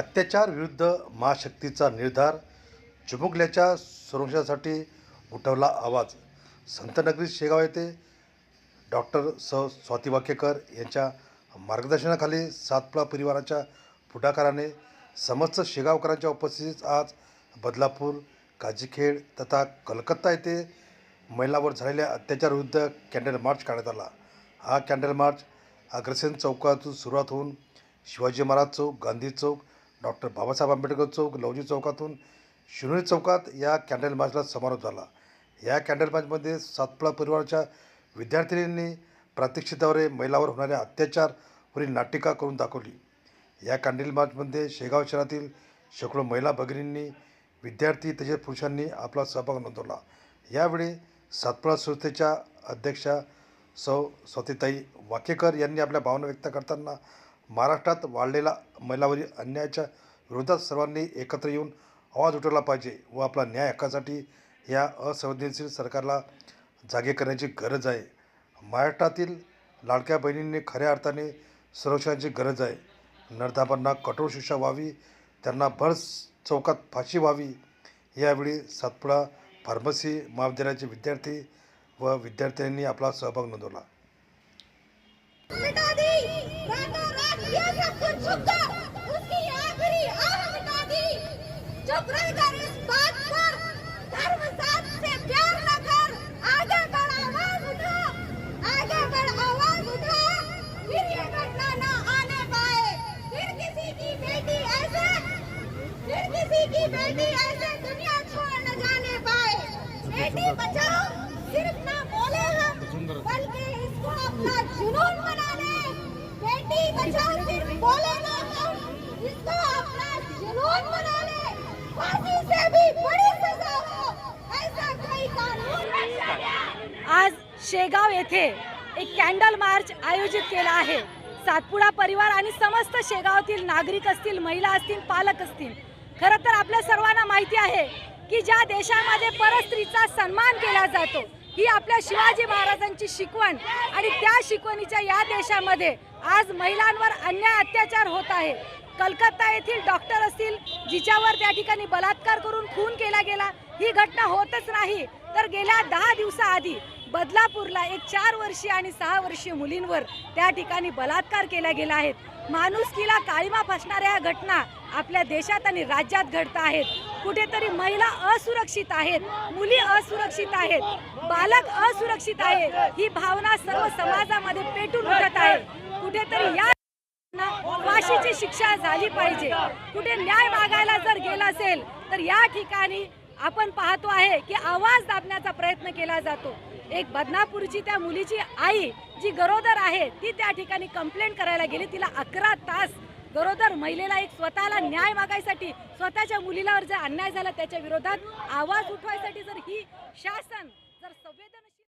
अत्याचार विरुद्ध महाशक्तीचा निर्धार चिमुकल्याच्या संरक्षणासाठी उठवला आवाज. संतनगरी शेगाव येथे डॉक्टर स. स्वाती वाकेकर यांच्या मार्गदर्शनाखाली सातपुडा परिवाराच्या पुढाकाराने समस्त शेगावकरांच्या उपस्थितीत आज बदलापूर काजीखेड तथा कलकत्ता येथे महिलांवर झालेल्या अत्याचारविरुद्ध कॅन्डल मार्च काढण्यात आला. हा कॅन्डल मार्च अग्रसेन चौकातून सुरुवात होऊन शिवाजी महाराज चौक गांधी चौक डॉक्टर बाबासाहेब आंबेडकर चौक लवजी चौकातून शिरोली चौकात या कॅन्डल मार्चला समारोप झाला. या कॅन्डल मार्चमध्ये सातपुडा परिवाराच्या विद्यार्थिनींनी प्रात्यक्षिकाद्वारे महिलावर होणाऱ्या अत्याचारवरील नाटिका करून दाखवली. या कॅन्डल मार्चमध्ये शेगाव शहरातील शेकडो महिला भगिनींनी विद्यार्थी तसेच पुरुषांनी आपला सहभाग नोंदवला. यावेळी सातपुडा संस्थेच्या अध्यक्षा सौ स्वातीताई वाकेकर यांनी आपल्या भावना व्यक्त करताना महाराष्ट्रात वाढलेला महिलावरील अन्यायाच्या विरोधात सर्वांनी एकत्र येऊन आवाज उठवला पाहिजे व आपला न्याय हक्कासाठी या असंवेदनशील सरकारला जागे करण्याची गरज आहे. महाराष्ट्रातील लाडक्या बहिणींनी खऱ्या अर्थाने संरक्षणाची गरज आहे. नरधापांना कठोर शिक्षा व्हावी त्यांना भर चौकात फाशी व्हावी यावेळी सातपुडा फार्मसी महाविद्यालयाचे विद्यार्थी व विद्यार्थ्यांनी आपला सहभाग नोंदवला. ये सब उसकी आखिरी आह मिटा दी। चुप रहकर इस आज शेगाव येथे एक कॅन्डल मार्च आयोजित केला आहे. सातपुडा परिवार आणि समस्त शेगावातील नागरिक असतील महिला असतील पालक असतील खरं तर आपल्या सर्वांना माहिती आहे की ज्या देशामध्ये परस्त्रीचा सन्मान केला जातो ही आपल्या शिवाजी महाराजांची शिकवण आणि त्या शिकवणीच्या या देशामध्ये आज महिलांवर अन्याय अत्याचार होत आहे. कलकत्ता येथील डॉक्टर असतील जिच्यावर त्या ठिकाणी बलात्कार करून खून केला गेला ही घटना होतच नाही. तर गेल्या दहा दिवसाआधी बदलापूरला एक चार वर्षीय आणि सहा वर्षीय मुलींवर त्या ठिकाणी बलात्कार केला गेला आहेत माणुसकीला काळीमा फसणाऱ्या घटना आपल्या देशात आणि राज्यात घडत आहेत. कुठेतरी महिला असुरक्षित आहेत मुली असुरक्षित आहेत बालक असुरक्षित आहेत ही भावना सर्व समाजामध्ये पेटून उठत आहे. कुठेतरी या फाशीची शिक्षा झाली पाहिजे. कुठे न्याय मागायला जर गेला असेल तर या ठिकाणी आपण पाहतो आहे की आवाज दाबण्याचा प्रयत्न केला जातो. एक बदनापूरची त्या मुलीची आई जी गरोदर आहे ती त्या ठिकाणी कंप्लेंट करायला गेली. तिला अकरा तास गरोदर महिलेला एक स्वतःला न्याय मागायसाठी स्वतःच्या मुलीला जर अन्याय झाला त्याच्या विरोधात आवाज उठवायसाठी जर ही शासन जर संवेदनशील